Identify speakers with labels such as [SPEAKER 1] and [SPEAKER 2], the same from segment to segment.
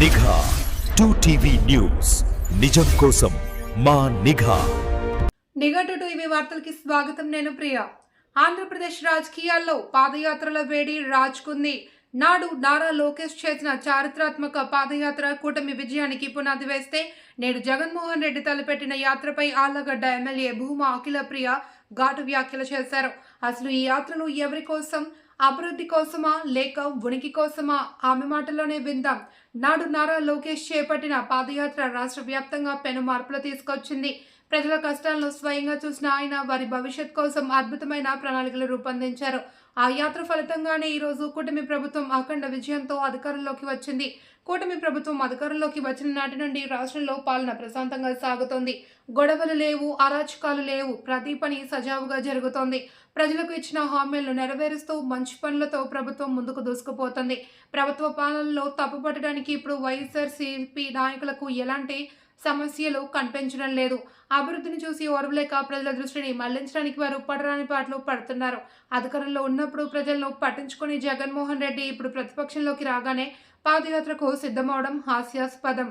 [SPEAKER 1] నిఘా. Two TV news నిజం కోసం మా నిఘా.
[SPEAKER 2] నిఘంటు టీవీ వార్తలకి స్వాగతం నేను ప్రియ. ఆంధ్రప్రదేశ్ రాజకీయాల్లో పాదయాత్రల వేడి రాజుకుంది. నాడు నారా లోకేష్ చేసిన చారిత్రాత్మక పాదయాత్ర కూటమి విజయానికి పునాది వేస్తే నేడు జగన్మోహన్ రెడ్డి తలపెట్టిన యాత్రపై ఆళ్ళగడ్డ ఎమ్మెల్యే భూమా అఖిల ప్రియ ఘాటు వ్యాఖ్యలు చేశారు. అసలు ఈ యాత్రలు ఎవరి కోసం అభివృద్ధి కోసమా లేక ఉనికి కోసమా? ఆమె మాటలోనే విందాం. నాడు నారా లోకేష్ చేపట్టిన పాదయాత్ర రాష్ట్ర వ్యాప్తంగా పెను మార్పులు తీసుకొచ్చింది. ప్రజల కష్టాలను స్వయంగా చూసిన ఆయన వారి భవిష్యత్ కోసం అద్భుతమైన ప్రణాళికలు రూపొందించారు. ఆ యాత్ర ఫలితంగానే ఈరోజు కూటమి ప్రభుత్వం అఖండ విజయంతో అధికారంలోకి వచ్చింది. కూటమి ప్రభుత్వం అధికారంలోకి వచ్చిన నాటి నుండి రాష్ట్రంలో పాలన ప్రశాంతంగా సాగుతోంది. గొడవలు లేవు అరాచకాలు లేవు ప్రతి పని సజావుగా జరుగుతోంది. ప్రజలకు ఇచ్చిన హామీలను నెరవేరుస్తూ మంచి పనులతో ప్రభుత్వం ముందుకు దూసుకుపోతుంది. ప్రభుత్వ పాలనలో తప్పుపట్టడానికి ఇప్పుడు వైఎస్ఆర్సీపీ నాయకులకు ఎలాంటి సమస్యలు కనిపించడం లేదు. అభివృద్ధిని చూసి ఓర్వలేక ప్రజల దృష్టిని మళ్ళించడానికి వారు పడరాని పాటలు పడుతున్నారు. అధికారంలో ఉన్నప్పుడు ప్రజలను పట్టించుకుని జగన్మోహన్ రెడ్డి ఇప్పుడు ప్రతిపక్షంలోకి రాగానే పాదయాత్రకు సిద్ధమవడం హాస్యాస్పదం.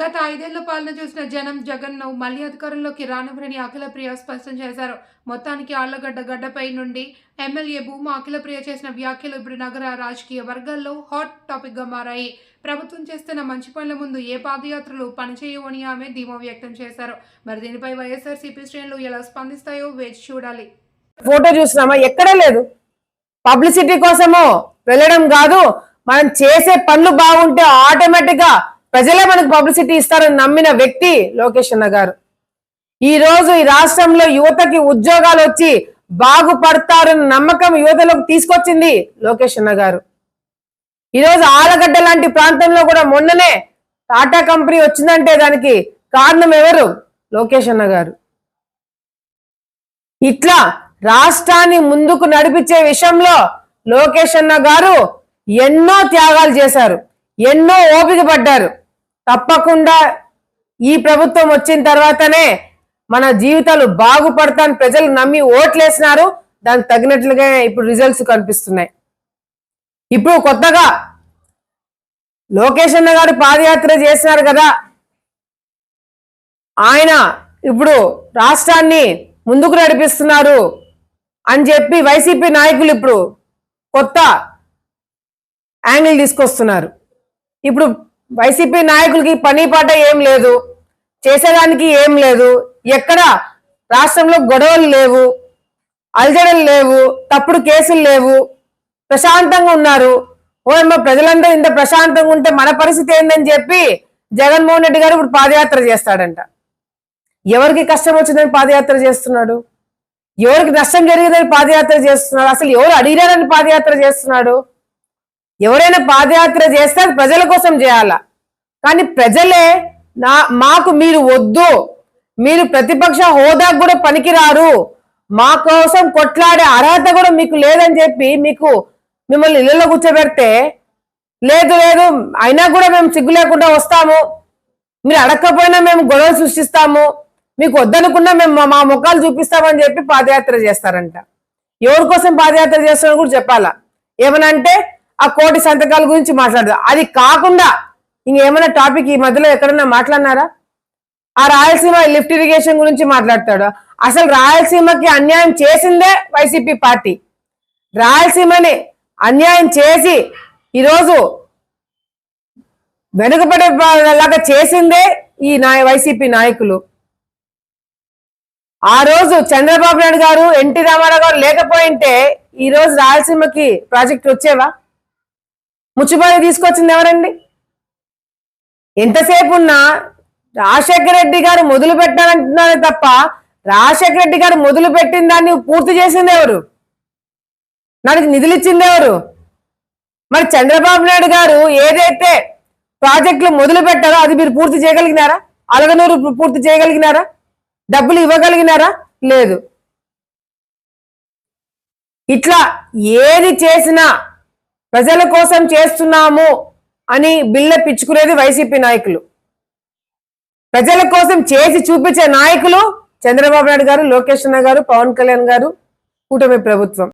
[SPEAKER 2] గత ఐదేళ్ళ పాలన చూసిన జనం జగన్ను మళ్ళీ అధికారంలోకి రానివ్వరని అఖిలప్రియ స్పష్టం చేశారు. మొత్తానికి ఆళ్ళగడ్డ గడ్డపై నుండి ఎమ్మెల్యే భూమా అఖిలప్రియ చేసిన వ్యాఖ్యలు ఇప్పుడు నగర రాజకీయ వర్గాల్లో హాట్ టాపిక్గా మారాయి. ప్రభుత్వం చేస్తున్న మంచి పనుల ముందు ఏ పాదయాత్రలు పనిచేయవని ఆమె ధీమా వ్యక్తం చేశారు. మరి దీనిపై వైఎస్ఆర్సీపీ శ్రేణులు ఎలా స్పందిస్తాయో వేచి చూడాలి.
[SPEAKER 3] ఫోటో చూసినామా ఎక్కడే లేదు. పబ్లిసిటీ కోసము వెళ్ళడం కాదు. మనం చేసే పనులు బాగుంటే ఆటోమేటిక్గా ప్రజలే మనకు పబ్లిసిటీ ఇస్తారని నమ్మిన వ్యక్తి లోకేష్ అన్న గారు. ఈ రోజు ఈ రాష్ట్రంలో యువతకి ఉద్యోగాలు వచ్చి బాగుపడతారని నమ్మకం యువతలోకి తీసుకొచ్చింది లోకేష్ అన్న గారు. ఈరోజు ఆలగడ్డ లాంటి ప్రాంతంలో కూడా మొన్ననే టాటా కంపెనీ వచ్చిందంటే దానికి కారణం ఎవరు? లోకేష్ అన్న గారు. ఇట్లా రాష్ట్రాన్ని ముందుకు నడిపించే విషయంలో లోకేష్ అన్న గారు ఎన్నో త్యాగాలు చేశారు. ఎన్నో ఓపిక పడ్డారు. తప్పకుండా ఈ ప్రభుత్వం వచ్చిన తర్వాతనే మన జీవితాలు బాగుపడతాను ప్రజలు నమ్మి ఓట్లేసినారు. దానికి తగినట్లుగా ఇప్పుడు రిజల్ట్స్ కనిపిస్తున్నాయి. ఇప్పుడు కొత్తగా లోకేష్ అన్న గారు పాదయాత్ర చేసినారు కదా. ఆయన ఇప్పుడు రాష్ట్రాన్ని ముందుకు నడిపిస్తున్నారు అని చెప్పి వైసీపీ నాయకులు ఇప్పుడు కొత్త యాంగిల్ తీసుకొస్తున్నారు. ఇప్పుడు వైసీపీ నాయకులకి పని పాట ఏం లేదు. చేసేదానికి ఏం లేదు. ఎక్కడ? రాష్ట్రంలో గొడవలు లేవు. అలజడలు లేవు. తప్పుడు కేసులు లేవు. ప్రశాంతంగా ఉన్నారు. ఓయమ్మ ప్రజలందరూ ఇంత ప్రశాంతంగా ఉంటే మన పరిస్థితి ఏందని చెప్పి జగన్మోహన్ రెడ్డి గారు ఇప్పుడు పాదయాత్ర చేస్తాడంట. ఎవరికి కష్టం వచ్చిందని పాదయాత్ర చేస్తున్నాడు? ఎవరికి నష్టం జరిగిందని పాదయాత్ర చేస్తున్నాడు? అసలు ఎవరు అడిగినారని పాదయాత్ర చేస్తున్నాడు? ఎవరైనా పాదయాత్ర చేస్తే అది ప్రజల కోసం చేయాలా? కానీ ప్రజలే నా మాకు మీరు వద్దు. మీరు ప్రతిపక్ష హోదా కూడా పనికిరారు. మా కోసం కొట్లాడే అర్హత కూడా మీకు లేదని చెప్పి మీకు మిమ్మల్ని ఇళ్ళలో కూర్చోబెడితే లేదు లేదు అయినా కూడా మేము సిగ్గు లేకుండా వస్తాము. మీరు అడగకపోయినా మేము గొడవలు సృష్టిస్తాము. మీకు వద్దనుకున్నా మేము మా- మా ముఖాలు చూపిస్తామని చెప్పి పాదయాత్ర చేస్తారంట. ఎవరి కోసం పాదయాత్ర చేస్తారో కూడా చెప్పాలా? ఏమనంటే ఆ కోటి సంతకాల గురించి మాట్లాడదు. అది కాకుండా ఇంకేమైనా టాపిక్ ఈ మధ్యలో ఎక్కడన్నా మాట్లాడినారా? ఆ రాయలసీమ లిఫ్ట్ ఇరిగేషన్ గురించి మాట్లాడతాడు. అసలు రాయలసీమకి అన్యాయం చేసిందే వైసీపీ పార్టీ. రాయలసీమని అన్యాయం చేసి ఈరోజు వెనుకబడేలాగా చేసిందే ఈ నాయ వైసీపీ నాయకులు. ఆ రోజు చంద్రబాబు నాయుడు గారు ఎన్టీ రామారావు గారు లేకపోయింటే ఈ రోజు రాయలసీమకి ప్రాజెక్ట్ వచ్చేవా? ముచ్చుబాయి తీసుకొచ్చింది ఎవరండి? ఎంతసేపు ఉన్నా రాజశేఖర రెడ్డి గారు మొదలు పెట్టాలంటున్నారు తప్ప రాజశేఖర రెడ్డి గారు మొదలు పెట్టిన దాన్ని పూర్తి చేసింది ఎవరు? దానికి నిధులు ఇచ్చింది ఎవరు? మరి చంద్రబాబు నాయుడు గారు ఏదైతే ప్రాజెక్టులు మొదలు పెట్టారో అది మీరు పూర్తి చేయగలిగినారా? అలగనూరు పూర్తి చేయగలిగినారా? డబ్బులు ఇవ్వగలిగినారా? లేదు. ఇట్లా ఏది చేసినా ప్రజల కోసం చేస్తున్నాము అని బిల్ల పిచ్చుకునేది వైసీపీ నాయకులు. ప్రజల కోసం చేసి చూపించే నాయకులు చంద్రబాబు నాయుడు గారు లోకేష్ అన్న గారు పవన్ కళ్యాణ్ గారు కూటమి ప్రభుత్వం.